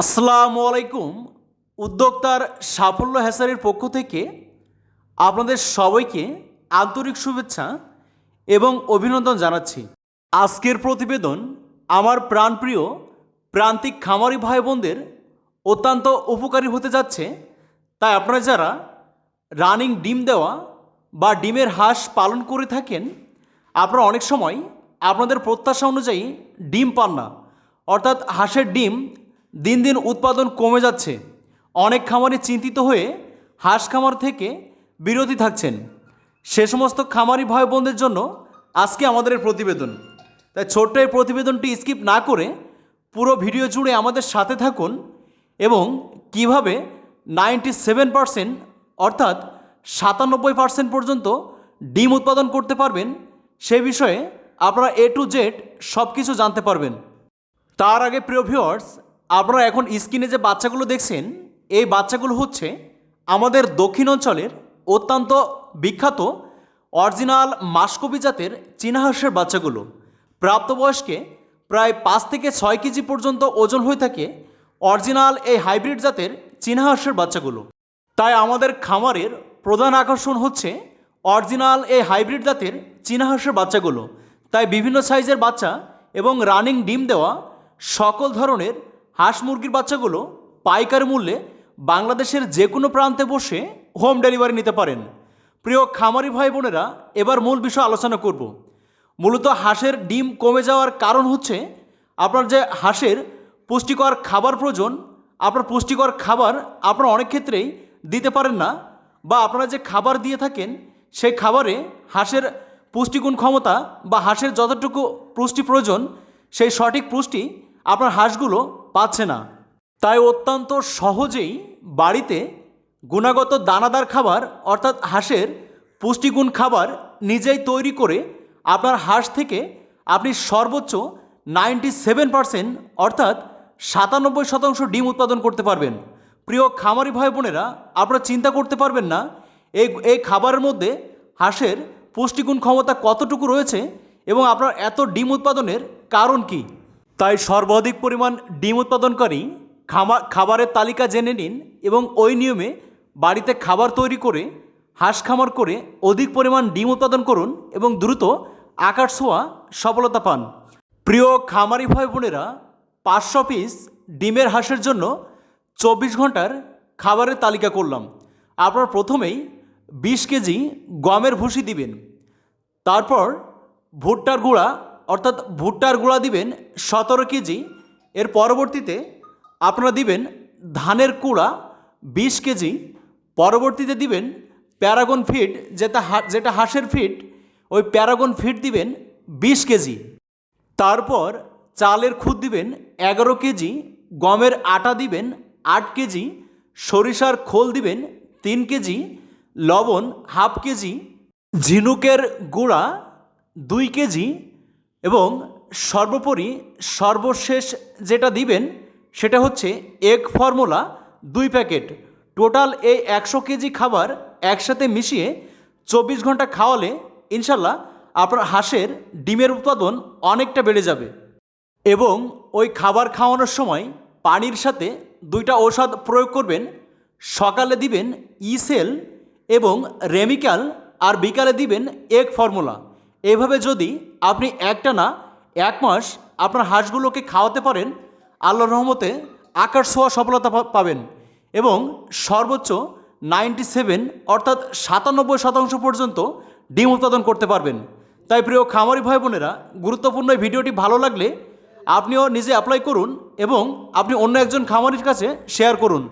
আসসালামু আলাইকুম, উদ্যোক্তার সাফল্য হ্যাসারির পক্ষ থেকে আপনাদের সবাইকে আন্তরিক শুভেচ্ছা এবং অভিনন্দন জানাচ্ছি। আজকের প্রতিবেদন আমার প্রাণপ্রিয় প্রান্তিক খামারি ভাই বোনদের অত্যন্ত উপকারী হতে যাচ্ছে। তাই আপনারা যারা রানিং ডিম দেওয়া বা ডিমের হাঁস পালন করে থাকেন, আপনারা অনেক সময় আপনাদের প্রত্যাশা অনুযায়ী ডিম পান না। অর্থাৎ হাঁসের ডিম দিন দিন উৎপাদন কমে যাচ্ছে। অনেক খামারি চিন্তিত হয়ে হাঁস খামার থেকে বিরতি থাকছেন। সে সমস্ত খামারি ভাই বোনদের জন্য আজকে আমাদের এই প্রতিবেদন। তাই ছোট্ট এই প্রতিবেদনটি স্কিপ না করে পুরো ভিডিও জুড়ে আমাদের সাথে থাকুন এবং কীভাবে নাইনটি সেভেন পারসেন্ট অর্থাৎ সাতানব্বই পার্সেন্ট পর্যন্ত ডিম উৎপাদন করতে পারবেন, সে বিষয়ে আপনারা এ টু জেড সব কিছু জানতে পারবেন। তার আগে প্রিয় ভিউয়ার্স আপনারা এখন স্ক্রিনে যে বাচ্চাগুলো দেখছেন, এই বাচ্চাগুলো হচ্ছে আমাদের দক্ষিণ অঞ্চলের অত্যন্ত বিখ্যাত অরিজিনাল মাসকবি জাতের চীনা হাঁসের বাচ্চাগুলো। প্রাপ্তবয়স্কে প্রায় পাঁচ থেকে ছয় কেজি পর্যন্ত ওজন হয়ে থাকে অরিজিনাল এই হাইব্রিড জাতের চীনাহাঁসের বাচ্চাগুলো। তাই আমাদের খামারের প্রধান আকর্ষণ হচ্ছে অরিজিনাল এই হাইব্রিড জাতের চীনা হাঁসের বাচ্চাগুলো। তাই বিভিন্ন সাইজের বাচ্চা এবং রানিং ডিম দেওয়া সকল ধরনের হাঁস মুরগির বাচ্চাগুলো পাইকারি মূল্যে বাংলাদেশের যে কোনো প্রান্তে বসে হোম ডেলিভারি নিতে পারেন। প্রিয় খামারি ভাই বোনেরা, এবার মূল বিষয় আলোচনা করব। মূলত হাঁসের ডিম কমে যাওয়ার কারণ হচ্ছে আপনার যে হাঁসের পুষ্টিকর খাবার প্রয়োজন, আপনার পুষ্টিকর খাবার আপনারা অনেক ক্ষেত্রেই দিতে পারেন না বা আপনারা যে খাবার দিয়ে থাকেন, সেই খাবারে হাঁসের পুষ্টিগুণ ক্ষমতা বা হাঁসের যতটুকু পুষ্টি প্রয়োজন, সেই সঠিক পুষ্টি আপনার হাঁসগুলো পাচ্ছে না। তাই অত্যন্ত সহজেই বাড়িতে গুণাগত দানাদার খাবার, অর্থাৎ হাঁসের পুষ্টিগুণ খাবার নিজেই তৈরি করে আপনার হাঁস থেকে আপনি সর্বোচ্চ নাইনটি সেভেন পারসেন্ট, অর্থাৎ সাতানব্বই শতাংশ ডিম উৎপাদন করতে পারবেন। প্রিয় খামারি ভাই বোনেরা, আপনারা চিন্তা করতে পারবেন না, এই এই খাবারের মধ্যে হাঁসের পুষ্টিগুণ ক্ষমতা কতটুকু রয়েছে এবং আপনার এত ডিম উৎপাদনের কারণ কি? তাই সর্বাধিক পরিমাণ ডিম উৎপাদনকারী খামা, খাবারের তালিকা জেনে নিন এবং ওই নিয়মে বাড়িতে খাবার তৈরি করে, হাঁস খামার করে অধিক পরিমাণ ডিম উৎপাদন করুন এবং দ্রুত আকার ছোঁয়া সফলতা পান। প্রিয় খামারি ভাই বোনেরা পাঁচশো পিস ডিমের হাঁসের জন্য চব্বিশ ঘণ্টার খাবারের তালিকা করলাম। আপনার প্রথমেই বিশ কেজি গমের ভুসি দিবেন। তারপর ভুট্টার গুঁড়া অর্থাৎ ভুট্টার গুঁড়া দিবেন সতেরো কেজি, এর পরবর্তীতে আপনারা দিবেন ধানের কুড়া বিশ কেজি, পরবর্তীতে দিবেন প্যারাগন ফিড, যেটা হা- যেটা হাঁসের ফিড, ওই প্যারাগন ফিড দিবেন বিশ কেজি। তারপর চালের খুদ দিবেন এগারো কেজি, গমের আটা দিবেন আট কেজি, সরিষার খোল দিবেন তিন কেজি, লবণ হাফ কেজি, ঝিনুকের গুঁড়া দুই কেজি এবং সর্বোপরি সর্বশেষ যেটা দিবেন, সেটা হচ্ছে এগ ফর্মুলা দুই প্যাকেট, টোটাল এই একশো কেজি খাবার একসাথে মিশিয়ে চব্বিশ ঘণ্টা খাওয়ালে ইনশাল্লাহ আপনার হাঁসের ডিমের উৎপাদন অনেকটা বেড়ে যাবে। এবং ওই খাবার খাওয়ানোর সময় পানির সাথে দুইটা ঔষধ প্রয়োগ করবেন, সকালে দিবেন ইসেল এবং রেমিক্যাল আর বিকালে দিবেন এগ ফর্মুলা। এভাবে যদি আপনি একটা না, এক মাস আপনার হাঁসগুলোকে খাওয়াতে পারেন, আল্লাহর রহমতে আকার ছোঁয়া সফলতা পাবেন এবং সর্বোচ্চ নাইনটি সেভেন অর্থাৎ সাতানব্বই শতাংশ পর্যন্ত ডিম উৎপাদন করতে পারবেন। তাই প্রিয় খামারি ভাই বোনেরা, গুরুত্বপূর্ণ এই ভিডিওটি ভালো লাগলে আপনিও নিজে অ্যাপ্লাই করুন এবং আপনি অন্য একজন খামারির কাছে শেয়ার করুন।